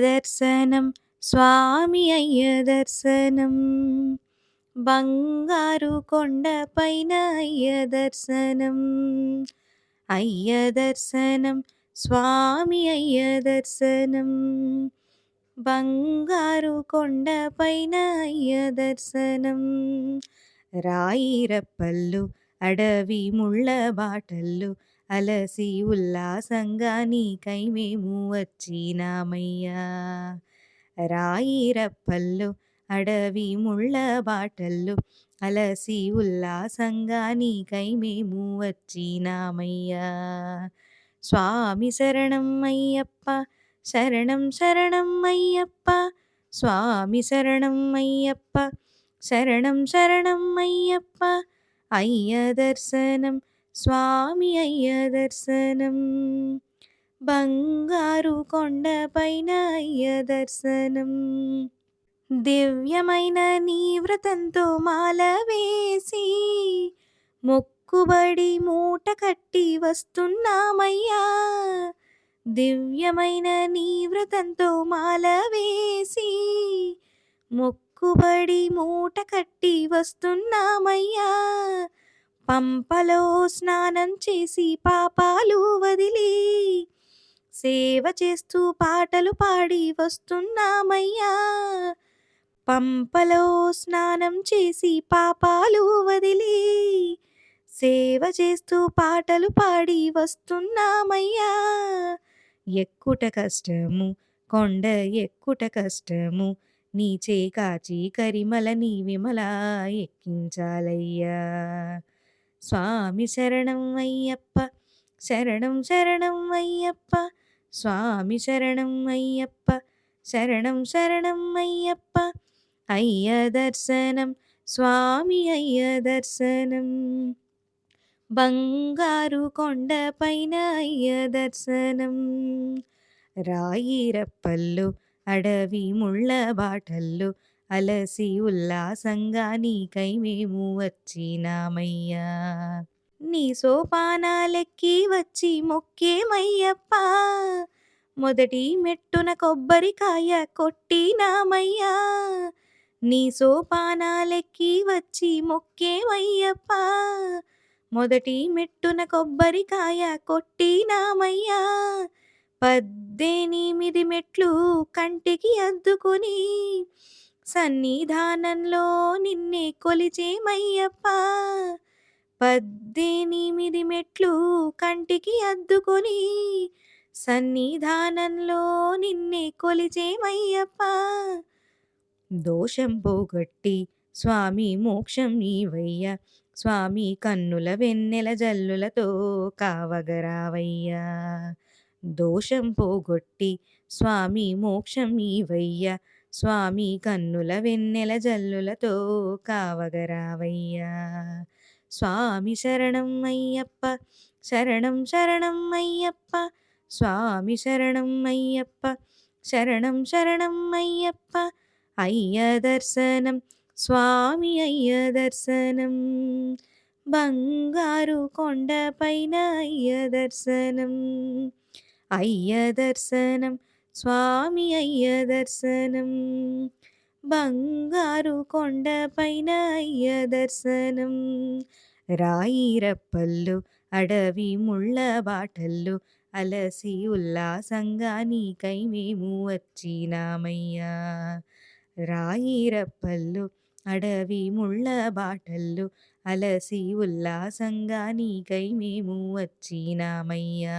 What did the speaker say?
దర్శనం స్వామి అయ్య దర్శనం బంగారు కొండపైన అయ్య దర్శనం అయ్య దర్శనం స్వామి అయ్య దర్శనం బంగారు కొండపైన అయ్య దర్శనం రాయిరప్పల్లు అడవి ముళ్ళ బాటల్లు అలసి ఉల్లాసంగా నీకై మేము వచ్చినామయ్యా. రాయిరప్పల్లు అడవి ముళ్ళ బాటల్లో అలసి ఉల్లాసంగా నీకై మేము వచ్చినామయ్యా. స్వామి శరణం అయ్యప్ప శరణం శరణం అయ్యప్ప స్వామి శరణం అయ్యప్ప శరణం శరణం అయ్యప్ప అయ్య దర్శనం స్వామి అయ్య దర్శనం. బంగారు కొండపైన అయ్య దర్శనం. దివ్యమైన నీ వ్రతంతో మాల వేసి మొక్కుబడి మూట కట్టి వస్తున్నామయ్యా. దివ్యమైన నీ వ్రతంతో మాల వేసి మొక్కుబడి మూట కట్టి వస్తున్నామయ్యా. పంపలో స్నానం చేసి పాపాలు వదిలి సేవ చేస్తూ పాటలు పాడి వస్తున్నామయ్యా. పంపలో స్నానం చేసి పాపాలు వదిలి సేవ చేస్తూ పాటలు పాడి వస్తున్నామయ్యా. ఎక్కుట కష్టము కొండ ఎక్కుట కష్టము నీచే కాచి కరిమల నీ విమల ఎక్కించాలయ్యా. స్వామి శరణం అయ్యప్ప శరణం శరణం అయ్యప్ప స్వామి శరణం అయ్యప్ప శరణం శరణం అయ్యప్ప అయ్య దర్శనం స్వామి అయ్య దర్శనం బంగారు కొండపైన అయ్య దర్శనం రాయిరప్పల్లు అడవి ముళ్ళ బాటల్లు అలసి ఉల్లాసంగా నీకై మేము వచ్చినామయ్యా. నీ సోపానాలెక్కి వచ్చి మొక్కేమయ్యప్ప. మొదటి మెట్టున కొబ్బరికాయ కొట్టినామయ్యా. నీ సోపానాలెక్కి వచ్చి మొక్కేమయ్యప్ప. మొదటి మెట్టున కొబ్బరికాయ కొట్టినామయ్యా. పద్దెనిమిది మెట్లు కంటికి అద్దుకొని సన్నిధానంలో నిన్నే కొలిచేమయ్యప్ప పద్దెనిమిది మెట్లు కంటికి అద్దుకొని సన్నిధానంలో నిన్నే కొలిచేమయ్యప్ప దోషం పోగొట్టి స్వామి మోక్షం నీవయ్య. స్వామి కన్నుల వెన్నెల జల్లులతో కావగరావయ్యా. దోషం పోగొట్టి స్వామి మోక్షం నీవయ్య. స్వామి కన్నుల వెన్నెల జల్లులతో కావగరావయ్యా. స్వామి శరణం అయ్యప్ప శరణం శరణం అయ్యప్ప స్వామి శరణం అయ్యప్ప శరణం శరణం అయ్యప్ప అయ్య దర్శనం స్వామి అయ్య దర్శనం. బంగారు కొండపైన అయ్య దర్శనం అయ్య దర్శనం స్వామి అయ్య దర్శనం. బంగారు కొండపైన అయ్య దర్శనం. రాయిరప్పల్లు అడవి ముళ్ళ బాటల్లు అలసి ఉల్లాసంగా నీకై మేము వచ్చినామయ్యా. రాయిరప్పల్లు అడవి ముళ్ళ బాటల్లు అలసి ఉల్లాసంగా నీకై మేము వచ్చినామయ్యా.